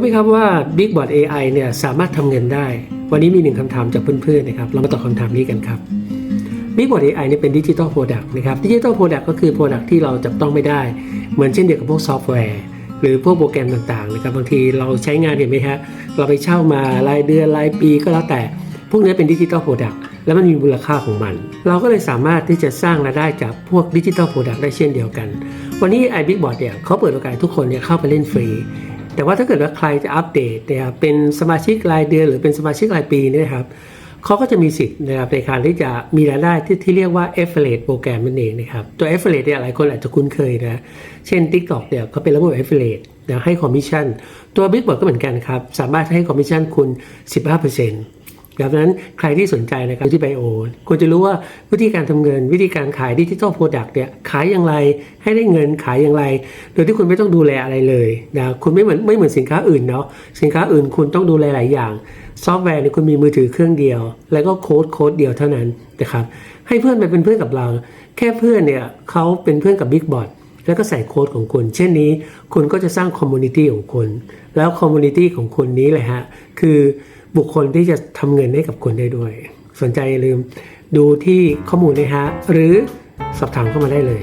รู้ไหมครับว่า Big Bot AI เนี่ยสามารถทำเงินได้ วันนี้มีหนึ่งคำถามจากเพื่อนๆนะครับ เรามาตอบคำถามนี้กันครับ Big Bot AI เนี่ยเป็นดิจิ t a ลโปรดักต์นะครับดิจิ t a ลโปรดักต์ก็คือโปรดักต์ที่เราจับต้องไม่ได้ เหมือนเช่นเดียวกับพวกซอฟต์แวร์ หรือพวกโปรแกรมต่างๆนะครับบางทีเราใช้งานเห็นไหมฮะเราไปเช่ามารายเดือนรายปีก็แล้วแต่ พวกนี้เป็นดิจิ t a ลโปรดักต์แล้วมันมีมูลค่าของมัน เราก็เลยสามารถที่จะสร้างรายได้จากพวกดิจิ t a ลโปรดักต์ได้เช่นเดียวกัน วันนี้ iBigBot เนี่ยเขาเปิดโอกาสให้ทุกคนเนี่ยเข้าไปเล่นฟรี แต่ว่าถ้าเกิดว่าใครจะอัปเดตเนี่ยเป็นสมาชิกรายเดือนหรือเป็นสมาชิกรายปีเนี่ยครับเขาก็จะมีสิทธิ์นะครับในการที่จะมีรายได้ที่ที่เรียกว่า affiliate โปรแกรมนั่นเองนะครับตัว affiliate เนี่ยหลายคนอาจจะคุ้นเคยนะเช่น TikTok เนี่ยเขาเป็นระบบ affiliate นะให้คอมมิชชั่นตัว BigBot ก็เหมือนกันครับสามารถให้คอมมิชชั่นคุณ 15% ดังนั้นใครที่สนใจนะครับที่ไบโอควรจะรู้ว่าวิธีการทำเงิน วิธีการขายดิจิทัลโปรดักต์เนี่ยขายอย่างไรให้ได้เงินขายอย่างไร โดยที่คุณไม่ต้องดูแลอะไรเลยนะคุณไม่เหมือนไม่เหมือนสินค้าอื่นเนาะสินค้าอื่นคุณต้องดูแลหลายอย่างซอฟต์แวร์เนี่ยคุณมีมือถือเครื่องเดียว แล้วก็โค้ดโค้ดเดียวเท่านั้นนะครับให้เพื่อนไปเป็นเพื่อนกับเรา แค่เพื่อนเนี่ยเขาเป็นเพื่อนกับ Big b o t แล้วก็ใส่โค้ดของคุณ เช่นนี้คุณก็จะสร้างคอมมูนิตี้ของคุณ แล้วคอมมูนิตี้ของคุณนี้แหละฮะ คือ บุคคลที่จะทำเงินให้กับคุณได้ด้วย สนใจอย่าลืมดูที่ข้อมูลนะฮะหรือสอบถามเข้ามาได้เลย